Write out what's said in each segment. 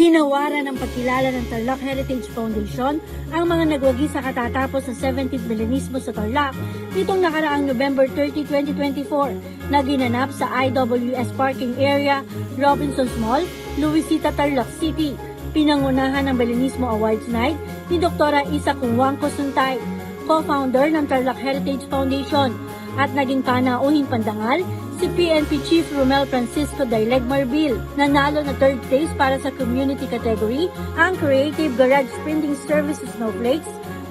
Ginawaran ng pagkilala ng Tarlac Heritage Foundation ang mga nagwagi sa katatapos sa 17th Milenismo sa Tarlac nitong nakaraang November 30, 2024 na ginanap sa IWS Parking Area, Robinsons Mall, Luisita, Tarlac City. Pinangunahan ng Belenismo Awards Night ni Dr. Isa Kungwangko Suntay, co-founder ng Tarlac Heritage Foundation at naging panauhin pandangal si PNP Chief Romel Francisco Dileg Marbil. Nanalo na third place para sa community category ang Creative Garage Printing Services Snowflakes.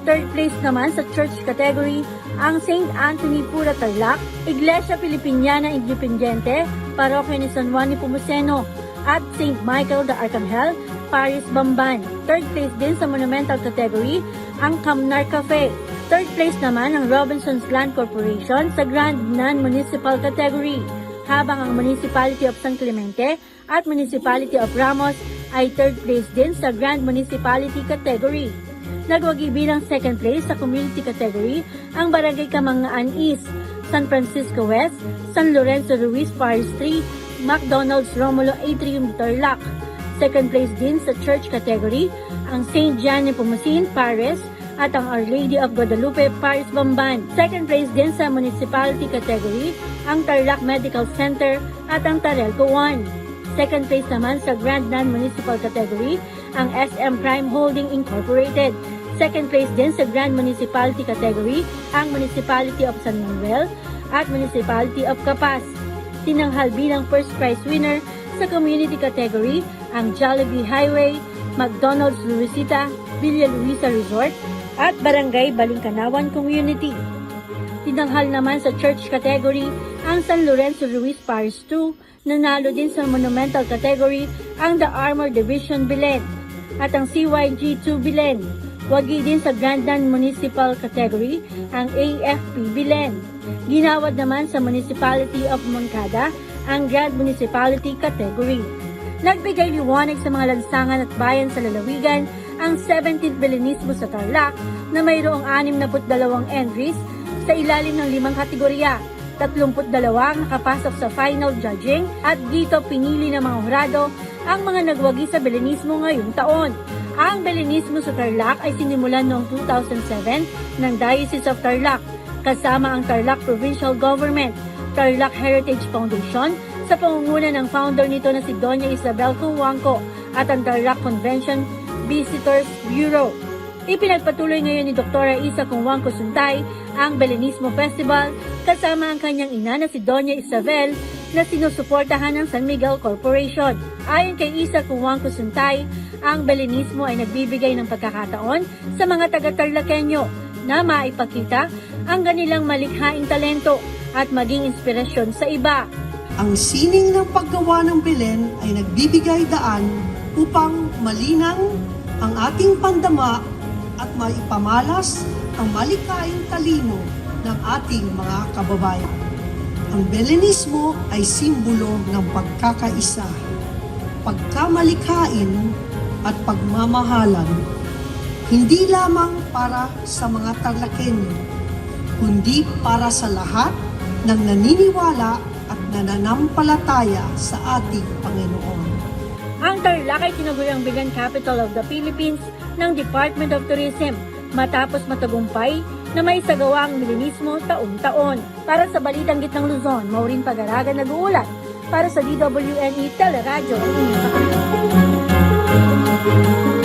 Third place naman sa church category ang St. Anthony Pura Tarlac, Iglesia Filipiniana Independiente, Parokya ni San Juan ni Pumuseno, at St. Michael the Arcangel, Paris Bamban. Third place din sa monumental category ang Camnar Cafe. Third place naman ang Robinson's Land Corporation sa Grand Non-Municipal category, habang ang Municipality of San Clemente at Municipality of Ramos ay third place din sa Grand Municipality category. Nagwagi bilang second place sa community category ang Barangay Kamangaan East, San Francisco West, San Lorenzo Ruiz 3, McDonald's Romulo Atrium Tarlac. Second place din sa church category ang St. John Nepomucene Paris at ang Our Lady of Guadalupe Paris Bamban. Second place din sa municipality category ang Tarlac Medical Center at ang Tarelco 1. Second place naman sa Grand Non-Municipal category ang SM Prime Holding Incorporated. Second place din sa Grand Municipality category ang Municipality of San Manuel at Municipality of Capas. Tinanghal bilang first prize winner sa community category ang Jollibee Highway, McDonald's Luisita, Villa Luisa Resort at Barangay Balingkanawan Community. Tinanghal naman sa church category ang San Lorenzo Ruiz Paris 2, nanalo din sa monumental category ang The Armor Division Bilen at ang CYG 2 Bilen. Wagi din sa Grandan Municipal category ang AFP Bilen. Ginawad naman sa Municipality of Moncada ang Grand Municipality category. Nagbigay liwanag sa mga lansangan at bayan sa lalawigan ang 17th Belenismo sa Tarlac na mayroong 62 entries sa ilalim ng limang kategorya. 32 ang nakapasok sa final judging at dito pinili ng mga hurado ang mga nagwagi sa Belenismo ngayong taon. Ang Belenismo sa Tarlac ay sinimulan noong 2007 ng Diocese of Tarlac kasama ang Tarlac Provincial Government, Tarlac Heritage Foundation sa pangunguna ng founder nito na si Doña Isabel Cuwangco at ang Tarlac Convention Visitors Bureau. Ipinagpatuloy ngayon ni Dr. Isa Cuwangco Suntay ang Belenismo Festival kasama ang kanyang ina na si Doña Isabel na sinusuportahan ng San Miguel Corporation. Ayon kay Isa Cuwangco Suntay, ang Belenismo ay nagbibigay ng pagkakataon sa mga taga-Tarlakenyo na maipakita ang kanilang malikhaing talento at maging inspirasyon sa iba. Ang sining ng paggawa ng Belen ay nagbibigay daan upang malinang ang ating pandama at maipamalas ang malikaing talino ng ating mga kababayan. Ang Belenismo ay simbolo ng pagkakaisa, pagkamalikhain at pagmamahalan, hindi lamang para sa mga Tarlakenyo, kundi para sa lahat ng naniniwala at nananampalataya sa ating Panginoon ang Tarlac ay tinaguyang bigan capital of the Philippines ng Department of Tourism matapos matagumpay na may sagawa ang milinismo taon-taon. Para sa Balitang Gitnang Luzon, Maureen Pagaraga nag-uulat para sa DWNE Teleradyo. Thank you.